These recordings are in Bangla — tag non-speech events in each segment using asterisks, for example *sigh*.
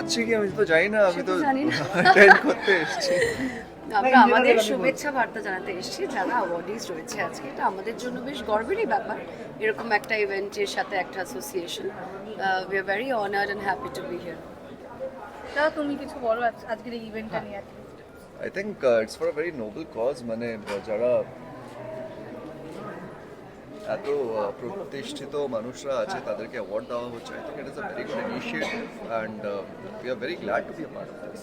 পাচ্ছি কি? আমি তো জানি না আমি তো তো জানি না। *laughs* অ্যাটেন্ড করতে এসেছি। আমরা আমাদের শুভেচ্ছা বার্তা জানাতে এসেছি যারা অ্যাওয়ার্ডিজ রয়েছে আজকে। এটা আমাদের জন্য বেশ গর্বেরই ব্যাপার। এরকম একটা ইভেন্টের সাথে একটা association we are very honoured and happy to be here তা তুমি কিছু বলো আজকের এই ইভেন্টটা নিয়ে I think it's for a very noble cause মানে যারা এত প্রতিষ্ঠিত মানুষরা আছে তাদেরকে অ্যাওয়ার্ড দেওয়া হচ্ছে। I think it is a very good initiative and we are very glad to be a part of this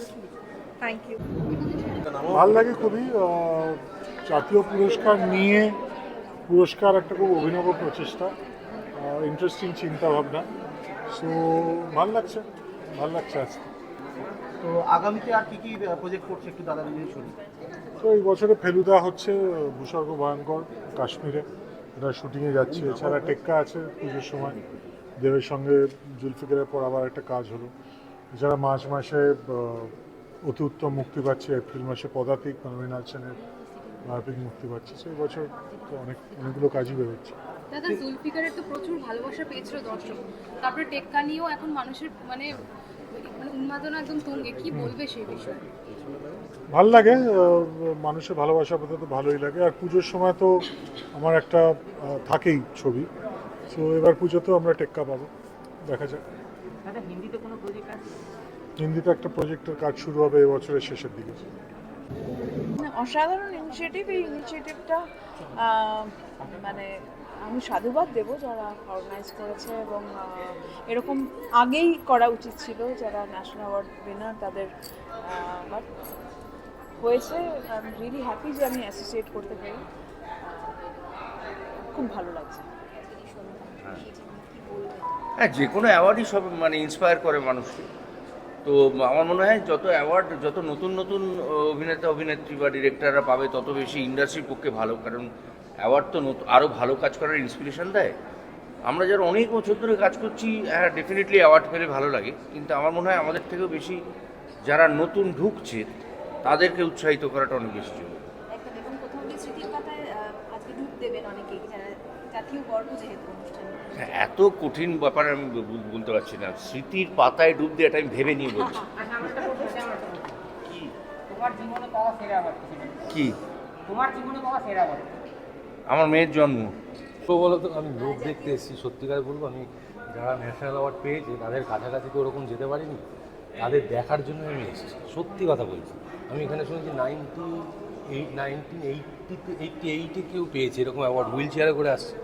thank you ভালো লাগে খুবই জাতীয় পুরস্কার নিয়ে পুরস্কার একটা খুব অভিনব প্রচেষ্টা ইন্টারেস্টিং চিন্তা ভাবনা সো ভালো লাগছে ভালো লাগছে আজকে। তো আগামীতে আর কি কি প্রজেক্ট করছে একটু দাদা যদি শুনি। তো এই বছরে ফেলুদা হচ্ছে ভূস্বর্গ ভয়ঙ্কর কাশ্মীরে। এটা শুটিংয়ে যাচ্ছে। এছাড়া টেক্কা আছে পুজোর সময়। দেবের সঙ্গে জুলফিকারের পর আবার একটা কাজ হলো। এছাড়া মার্চ মাসে অতি উত্তম মুক্তি পাচ্ছে এপ্রিল মাসে পদাতিক মৃণাল সেনের বায়োপিক মুক্তি পাচ্ছে। সেই বছর তো অনেক, অনেকগুলো কাজই বেরোচ্ছে। দাদা, জুলফিকারের তো প্রচুর ভালোবাসা পেয়েছিল দর্শক। তারপরে টেক্কা নিয়েও এখন মানুষের মানে মানে উন্মাদনা একদম তুঙ্গে কি বলবে সেই বিষয়ে? ভালো লাগে মানুষের ভালোবাসা আপাতত ভালোই লাগে। আর পুজোর সময় তো আমার একটা থাকেই ছবি। তো এবার পুজোতেও আমরা টেক্কা পাবো দেখা যাক। হিন্দিতে কোনো প্রজেক্ট আছে? হিন্দিতে একটা প্রজেক্টের কাজ শুরু হবে এবছরের শেষের দিকে। অসাধারণ ইনিশিয়েটিভ এই ইনিশিয়েটিভটা মানে আমি সাধুবাদ দেবো যারা অর্গানাইজ করেছে এবং এরকম আগেই করা উচিত ছিল যারা ন্যাশনাল অ্যাওয়ার্ড উইনার তাদের বাট হয়েছে। আই এম রিয়েলি হ্যাপি যে আমি অ্যাসোসিয়েট করতে পারি। খুব ভালো লাগছে। হ্যাঁ যে কোনো অ্যাওয়ার্ডই সব মানে ইন্সপায়ার করে মানুষকে। তো আমার মনে হয় যত অ্যাওয়ার্ড যত নতুন নতুন অভিনেতা, অভিনেত্রী বা ডিরেক্টররা পাবে, তত বেশি ইন্ডাস্ট্রির পক্ষে ভালো। কারণ অ্যাওয়ার্ড তো নতুন আরও ভালো কাজ করার ইন্সপিরেশন দেয়। আমরা যারা অনেক বছর ধরে কাজ করছি হ্যাঁ ডেফিনেটলি অ্যাওয়ার্ড পেলে ভালো লাগে। কিন্তু আমার মনে হয় আমাদের থেকেও বেশি যারা নতুন ঢুকছে তাদেরকে উৎসাহিত করাটা অনেক বেশি জরুরি। হ্যাঁ, এত কঠিন ব্যাপার আমি বলতে পারছি না। স্মৃতির পাতায় ডুব দিয়ে এটা আমি ভেবে নিয়ে বলছি। তোমার জীবনে পাওয়া সেরা কি তোমার জীবনে পাওয়া সেরা আমার মেয়ের জন্ম। তো বলো তো আমি লোক দেখতে এসেছি সত্যিকার বলব আমি যারা ন্যাশনাল অ্যাওয়ার্ড পেয়েছে তাদের কাছাকাছি তো ওরকম যেতে পারিনি তাদের দেখার জন্য আমি এসেছি সত্যি কথা বলছি। আমি এখানে শুনেছি নাইনটি এইট নাইনটিন এইটিতে এইটটি এইটে কেউ পেয়েছে এরকম অ্যাওয়ার্ড হুইল চেয়ারে করে আসছে।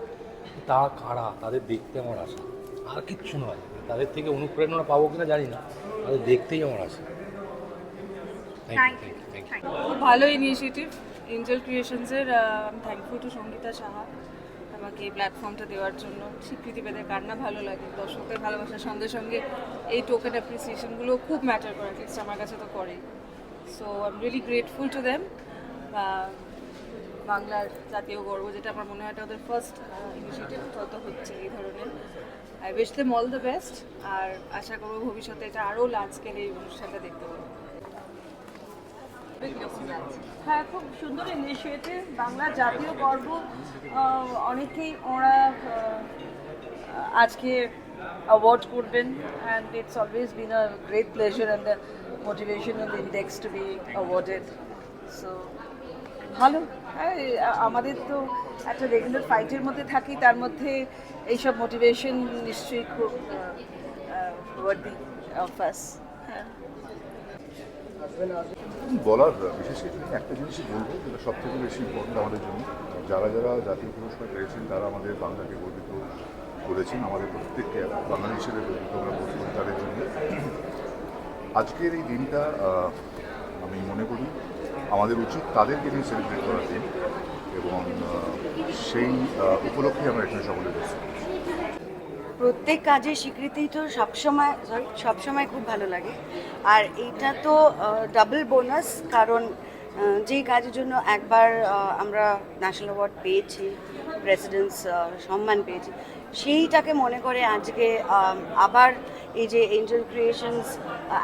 তা কারা? তাদের দেখতে আমার আসে আর কিচ্ছু নয় তাদের থেকে অনুপ্রেরণা পাবো কিনা জানি না তাদের দেখতেই আমার আসে থ্যাংক ইউ থ্যাংক ইউ খুব ভালো ইনিশিয়েটিভ এঞ্জেল ক্রিয়েশনসের আমি থ্যাঙ্কফুল টু সঙ্গীতা সাহা আমাকে এই প্ল্যাটফর্মটা দেওয়ার জন্য। স্বীকৃতি পেতে কার না ভালো লাগে, দর্শকদের ভালোবাসার সঙ্গে সঙ্গে এই টোকেন অ্যাপ্রিসিয়েশনগুলো খুব ম্যাটার করে অ্যাটলিস্ট আমার কাছে তো করেই। So I am really grateful to them বাংলার জাতীয় গর্ব যেটা আমার মনে হয় এটা ওদের ফার্স্ট ইনিশিয়েটিভ তত হচ্ছে এই ধরনের। I wish them all the best আর আশা করব ভবিষ্যতে এটা আরও লার্জ স্কেলে এই অনুষ্ঠানটা দেখতে পাবো। হ্যাঁ খুব সুন্দর ইনিশিয়েটিভ বাংলা জাতীয় গর্ব। অনেকেই ওরা আজকে অ্যাওয়ার্ড করবেন and it's always been a great pleasure and the motivation index to be awarded so ভালো। আমাদের তো একটা রেগুলার ফাইটের মধ্যে থাকি, তার মধ্যে এইসব মোটিভেশন নিশ্চয়ই খুব ওয়ার্দি অফ আস হ্যাঁ। বলার, বিশেষ কিছু। একটা জিনিসই বলব যেটা সব থেকে বেশি ইম্পর্টেন্ট আমাদের জন্য। যারা যারা জাতীয় পুরস্কার পেয়েছেন, তারা আমাদের বাংলাকে গর্বিত করেছেন, আমাদের প্রত্যেককে বাঙালি হিসেবে গর্বিত আমরা বোধ করি তাদের জন্য। আজকের এই দিনটা আমি মনে করি আমাদের উচিত তাদেরকে নিয়ে সেলিব্রেট করার দিন এবং সেই উপলক্ষে আমরা এখানে সকলে বসছি প্রত্যেক কাজের স্বীকৃতি তো সবসময় সবসময় খুব ভালো লাগে। আর এইটা তো ডাবল বোনাস কারণ যেই কাজের জন্য একবার আমরা ন্যাশনাল অ্যাওয়ার্ড পেয়েছি প্রেসিডেন্টস সম্মান পেয়েছি, সেইটাকে মনে করে আজকে আবার এই যে এঞ্জেল ক্রিয়েশনস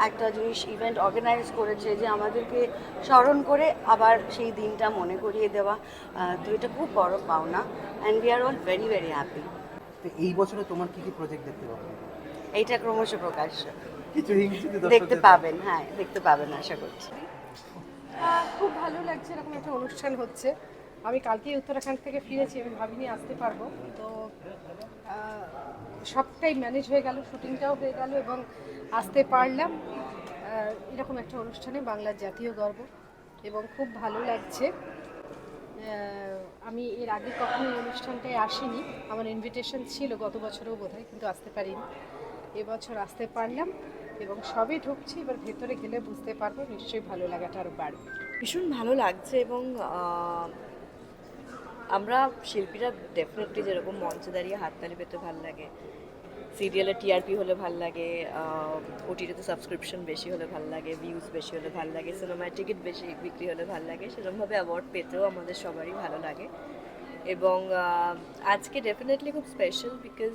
একটা জিনিস ইভেন্ট অর্গানাইজ করেছে যে আমাদেরকে স্মরণ করে আবার সেই দিনটা মনে করিয়ে দেওয়া তো এটা খুব বড় পাওনা and we are all very very happy তো এই বছরে তোমার কি কি প্রজেক্ট দেখতে পাবো? এইটা ক্রমশ প্রকাশ। কিছু দেখতে পাবেন হ্যাঁ দেখতে পাবেন আশা করছি। খুব ভালো লাগছে এরকম একটা অনুষ্ঠান হচ্ছে। আমি কালকেই উত্তরাখণ্ড থেকে ফিরেছি আমি ভাবিনি আসতে পারব। তো সবটাই ম্যানেজ হয়ে গেল শুটিংটাও হয়ে গেল এবং আসতে পারলাম। এরকম একটা অনুষ্ঠানে বাংলার জাতীয় গর্ব এবং খুব ভালো লাগছে। আমি এর আগে কখনো অনুষ্ঠানটায় আসিনি। আমার ইনভিটেশন ছিল, গত বছরও বোধ কিন্তু আসতে পারিনি। এবছর আসতে পারলাম এবং সবই ঢুকছি, এবার ভেতরে গেলে বুঝতে পারব, নিশ্চয়ই ভালো লাগাটা আরও বাড়বে। ভীষণ ভালো লাগছে এবং আমরা শিল্পীরা ডেফিনেটলি যেরকম মঞ্চে দাঁড়িয়ে হাততালি পেতে ভালো লাগে সিরিয়ালে টিআরপি হলে ভালো লাগে ওটিটিতে সাবস্ক্রিপশন বেশি হলে ভালো লাগে ভিউজ বেশি হলে ভালো লাগে সিনেমায় টিকিট বেশি বিক্রি হলে ভালো লাগে সেরকমভাবে অ্যাওয়ার্ড পেতেও আমাদের সবারই ভালো লাগে। এবং আজকে ডেফিনেটলি খুব স্পেশাল বিকজ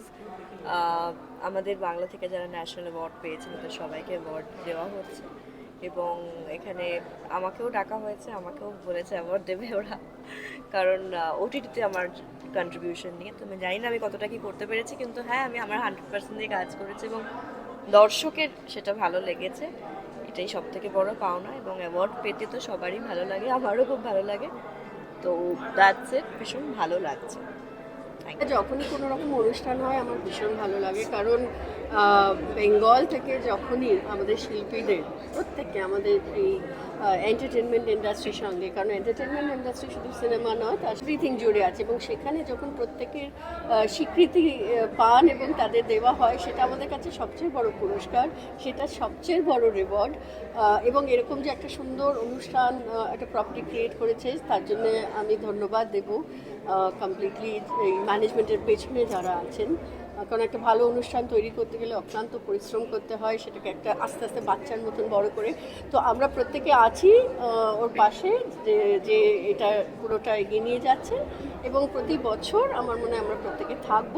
আমাদের বাংলা থেকে যারা ন্যাশনাল অ্যাওয়ার্ড পেয়েছে তাদের সবাইকে অ্যাওয়ার্ড দেওয়া হচ্ছে। এবং এখানে আমাকেও ডাকা হয়েছে, আমাকেও বলেছে অ্যাওয়ার্ড দেবে ওরা। কারণ ওটিটিতে আমার কন্ট্রিবিউশন নিয়ে। তো আমি জানি না আমি কতটা কি করতে পেরেছি, কিন্তু হ্যাঁ আমি আমার হান্ড্রেড পার্সেন্ট দিয়ে কাজ করেছি এবং দর্শকের সেটা ভালো লেগেছে। এটাই সব থেকে বড় পাওনা এবং অ্যাওয়ার্ড পেতে তো সবারই ভালো লাগে, আমারও খুব ভালো লাগে। তো দ্যাটস ইট ভীষণ ভালো লাগছে। যখনই কোনো রকম অনুষ্ঠান হয়, আমার ভীষণ ভালো লাগে। কারণ বেঙ্গল থেকে যখনই আমাদের শিল্পীদের, প্রত্যেককে আমাদের এই এন্টারটেনমেন্ট ইন্ডাস্ট্রির সঙ্গে, কারণ এন্টারটেনমেন্ট ইন্ডাস্ট্রি শুধু সিনেমা নয়, তার এভরিথিং জুড়ে আছে। এবং সেখানে যখন প্রত্যেকের স্বীকৃতি পান এবং তাদের দেওয়া হয়, সেটা আমাদের কাছে সবচেয়ে বড় পুরস্কার, সেটা সবচেয়ে বড় রিওয়ার্ড এবং এরকম যে একটা সুন্দর অনুষ্ঠান একটা প্রপার্টি ক্রিয়েট করেছে, তার জন্য আমি ধন্যবাদ দেব। কমপ্লিটলি এই ম্যানেজমেন্টের পেছনে যারা আছেন কারণ একটা ভালো অনুষ্ঠান তৈরি করতে গেলে অক্লান্ত পরিশ্রম করতে হয়, সেটাকে একটা আস্তে আস্তে বাচ্চার মতন বড় করে। তো আমরা প্রত্যেকে আছি ওর পাশে, যে যে এটা পুরোটা এগিয়ে নিয়ে যাচ্ছে। এবং প্রতি বছর আমার মনে হয় আমরা প্রত্যেকে থাকব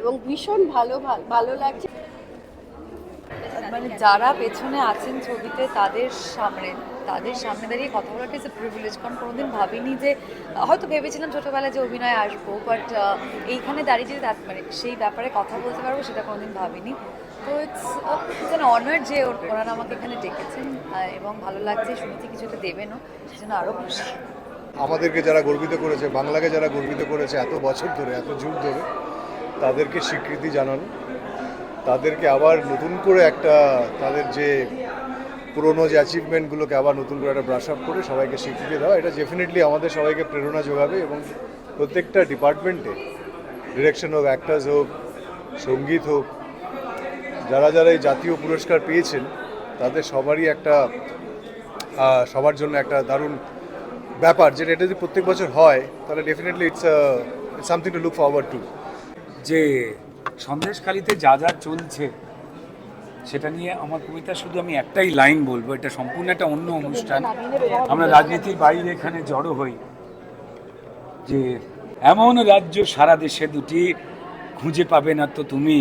এবং ভীষণ ভালো ভালো লাগছে। মানে যারা পেছনে আছেন ছবিতে, তাদের সামনে তাদের সামনে দাঁড়িয়ে কথা বলাটা ইজ এ প্রিভিলেজ কারণ কোনোদিন ভাবিনি যে, হয়তো ভেবেছিলাম ছোটোবেলায় যে অভিনয় আসব বাট এইখানে দাঁড়িয়ে যে মানে সেই ব্যাপারে কথা বলতে পারব, সেটা কোনোদিন ভাবিনি। তো ইটস ইটস অনার যে ওনারা আমাকে এখানে ডেকেছেন এবং ভালো লাগছে, শুনেছি কিছুটা দেবেনও, সেজন্য আরও খুশি। আমাদেরকে যারা গর্বিত করেছে, বাংলাকে যারা গর্বিত করেছে এত বছর ধরে, এত যুগ ধরে, তাদেরকে স্বীকৃতি জানানো। তাদেরকে আবার নতুন করে একটা তাদের যে পুরনো যে অ্যাচিভমেন্টগুলোকে আবার নতুন করে একটা ব্রাশ আপ করে সবাইকে স্বীকৃতি দেওয়া, এটা ডেফিনেটলি আমাদের সবাইকে প্রেরণা যোগাবে এবং প্রত্যেকটা ডিপার্টমেন্টে ডিরেকশন হোক অ্যাক্টার্স হোক, সংগীত হোক, যারা যারা এই জাতীয় পুরস্কার পেয়েছেন, তাদের সবারই একটা সবার জন্য একটা দারুণ ব্যাপার যেটা এটা যদি প্রত্যেক বছর হয়, তাহলে definitely it's something to look forward to যে সন্দেশখালিতে যা যা চলছে, সেটা নিয়ে আমার কবিতা শুধু আমি একটাই লাইন বলব, এটা সম্পূর্ণ একটা অন্য অনুষ্ঠান। আমরা রাজনীতির বাইরে এখানে জড়ো হই যে এমন রাজ্য সারা দেশে দুটি খুঁজে পাবে না তো তুমি।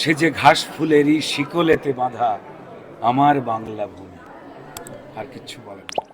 সে যে ঘাস ফুলেরই শিকলেতে বাঁধা আমার বাংলা ভূমি। আর কিচ্ছু বলে না